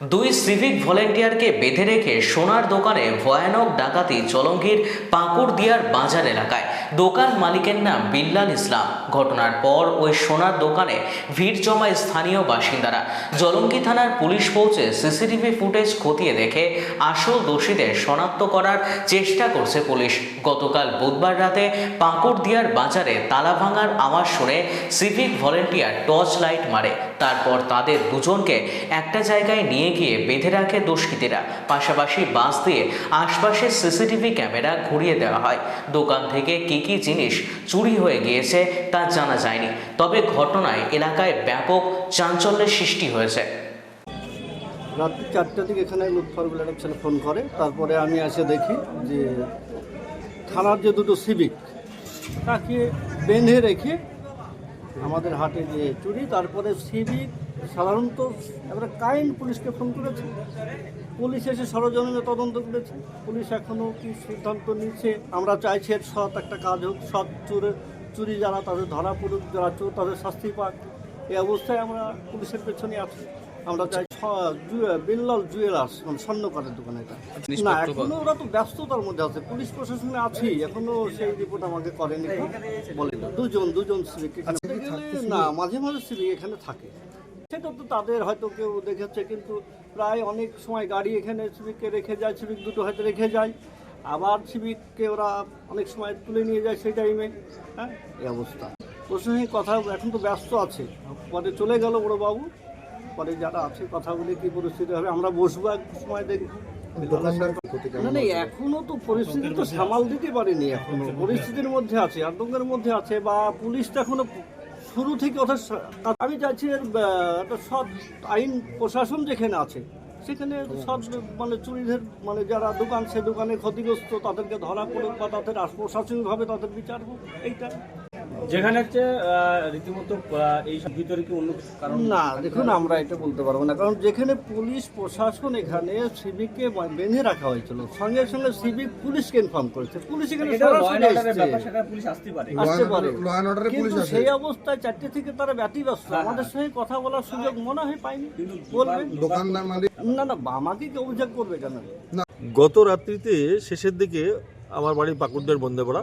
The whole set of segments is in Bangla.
দুই সিভিক ভলেন্টিয়ারকে বেঁধে রেখে সোনার দোকানে ভয়ানক ডাকাতি চলঙ্গির পাকুড়দিয়ার বাজার এলাকায়। দোকান মালিকের নাম বিল্লাল ইসলাম। ঘটনার পর ওই সোনার দোকানে ভিড় জমায় স্থানীয় বাসিন্দারা। জলঙ্গি থানার পুলিশ পৌঁছে সিসিটিভি ফুটেজ খতিয়ে দেখে আসল দোষীদের শনাক্ত করার চেষ্টা করছে পুলিশ। গতকাল বুধবার রাতে পাকুড়দিয়ার বাজারে তালা ভাঙার আওয়াজ শুনে সিভিক ভলেন্টিয়ার টর্চ লাইট মারে। তারপর তাদের দুজনকে একটা জায়গায় নিয়ে গিয়ে বেঁধে রাখে দুষ্কৃতীরা। পাশাপাশি বাস দিয়ে আশপাশের সিসিটিভি ক্যামেরা ঘুরিয়ে দেওয়া হয়। দোকান থেকে কি কি জিনিস চুরি হয়ে গিয়েছে তা জানা যায়নি। তবে ঘটনায় এলাকায় ব্যাপক চাঞ্চল্যের সৃষ্টি হয়েছে। রাত্রি চারটার দিকে এখানে লুৎফর একটা ছেলে ফোন করে। তারপরে আমি এসে দেখি যে থানার যে দুটো সিভিক, তাকে বেঁধে রেখে আমাদের হাটে যে চুরি, তারপরে সিভিক, সাধারণত এবারে কাইন্ড পুলিশকে ফোন করেছে। পুলিশ এসে সরজমিনে তদন্ত করেছে। পুলিশ এখনও কি সিদ্ধান্ত নিচ্ছে? আমরা চাইছি সৎ একটা কাজ হোক, সৎ চুরে চুরি যারা তাদের ধরা পড়ুক, যারা চোর তাদের শাস্তি পাক। এই অবস্থায় আমরা পুলিশের পেছনে আছি। আমরা চাই বিল্লাল জুয়েলার্স মানে স্বর্ণকারের দোকান এটা। না এখনও ওরা তো ব্যস্ততার মধ্যে আছে। পুলিশ প্রশাসনে আছি এখনও সেই রিপোর্ট আমাকে করেনি। বলে না। দুজন দুজন সিভিক এখানে। না মাঝে মাঝে সিভিক এখানে থাকে। সেটা তো তাদের হয়তো কেউ দেখেছে কিন্তু প্রায় অনেক সময় গাড়ি এখানে সিভিককে রেখে যায় সিভিক দুটো হয়তো রেখে যায়। আবার সিভিককে ওরা অনেক সময় তুলে নিয়ে যায় সেই টাইমে হ্যাঁ? এই অবস্থা। প্রশাসনিক কথা এখন তো ব্যস্ত আছে। পরে চলে গেল বড় পরে যারা আছে কথা বলে কি পরিস্থিতি হবে আমরা বসবো এক সময় দেখব না না এখনও তো পরিস্থিতি তো সামাল দিতে পারেনি এখনও। পরিস্থিতির মধ্যে আছে আতঙ্কের মধ্যে আছে বা পুলিশ তো এখনও শুরু থেকে সা- আমি চাইছি একটা সৎ আইন প্রশাসন যেখানে আছে সেখানে সৎ মানে চুরিদের মানে যারা দোকান সে দোকানে ক্ষতিগ্রস্ত তাদেরকে ধরা পড়ুক বা তাদের প্রশাসনিকভাবে তাদের বিচার হোক এইটা যেখানে হচ্ছে রীতিমতো এই সব ভিতরে কি অন্য কারণ? না দেখুন আমরা এটা বলতে পারব না। কারণ যেখানে পুলিশ প্রশাসন এখানে সিভিককে বেঁধে রাখা হয়েছিল সঙ্গে সঙ্গে সিভিক পুলিশকে ইনফর্ম করেছে। পুলিশ এখানে পুলিশ আসতে পারে। আসতে পারে। কিন্তু সেই অবস্থায় চারটে থেকে তারা ব্যতিব্যস্ত। আমাদের সঙ্গে কথা বলার সুযোগ মনে হয় পাইনি। বলবে দোকানদার মালিক না না আমাকে কি অভিযোগ করবে কেন? গত রাত্রিতে শেষের দিকে আমার বাড়ি পাকুড়দের বন্দেপাড়া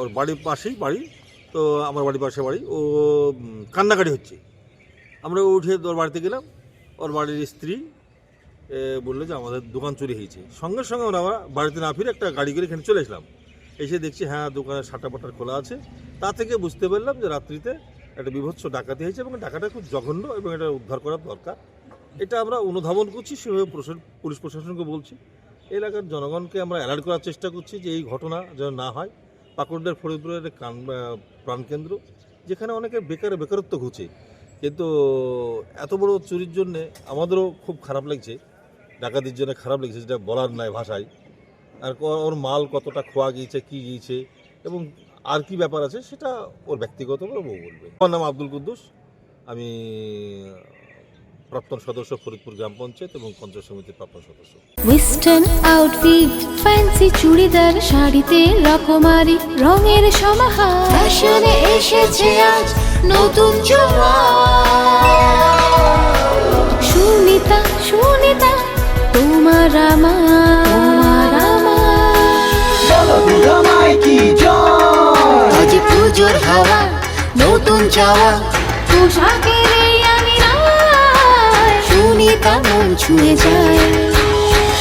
ওর বাড়ির পাশেই বাড়ি, তো আমার বাড়ির পাশে বাড়ি। ও কান্নাকাটি হচ্ছে। আমরা উঠে ওর বাড়িতে গেলাম। ওর বাড়ির স্ত্রী বলল যে আমাদের দোকান চুরি হয়েছে। সঙ্গে সঙ্গে আমরা বাড়িতে না ফিরে একটা গাড়ি করে এখানে চলে এসলাম। এসে দেখছি হ্যাঁ দোকানের সাটা পাটার খোলা আছে। তা থেকে বুঝতে পারলাম যে রাত্রিতে একটা বিভৎস ডাকাতি হয়েছে এবং ডাকাটা খুব জঘন্য এবং এটা উদ্ধার করার দরকার। এটা আমরা অনুধাবন করছি, সেভাবে পুলিশ প্রশাসনকে বলছি। এলাকার জনগণকে আমরা অ্যালার্ট করার চেষ্টা করছি যে এই ঘটনা যেন না হয়। পাকুড়দের ফরিদপুরের প্রাণকেন্দ্র, যেখানে অনেকে বেকার, বেকারত্ব ঘুচে। কিন্তু এত বড় চুরির জন্যে আমাদেরও খুব খারাপ লাগছে, ডাকাতির জন্য খারাপ লাগছে যেটা বলার নাই ভাষায়। আর ওর মাল কতটা খোয়া গিয়েছে, কী গিয়েছে, এবং আর কি ব্যাপার আছে, সেটা ওর ব্যক্তিগতভাবে ও বলবে। আমার নাম আব্দুল কুদ্দুস। আমি, প্রাক্তন সদস্য ফরিদপুর গ্রাম পঞ্চায়েত এবং পঞ্চায়েত সমিতির প্রাক্তন সদস্য। ফ্যান্সি চুড়িদার শাড়িতে রকমারি রঙের সমাহার। ফ্যাশনে এসেছে আজ নতুন সুনিতা সুনিতা তোমার আমার। তোমার আমার। আজ পুজোর হাওয়া নতুন চাওয়া। পোশাকের সুনিতা মন ছুঁয়ে যায়।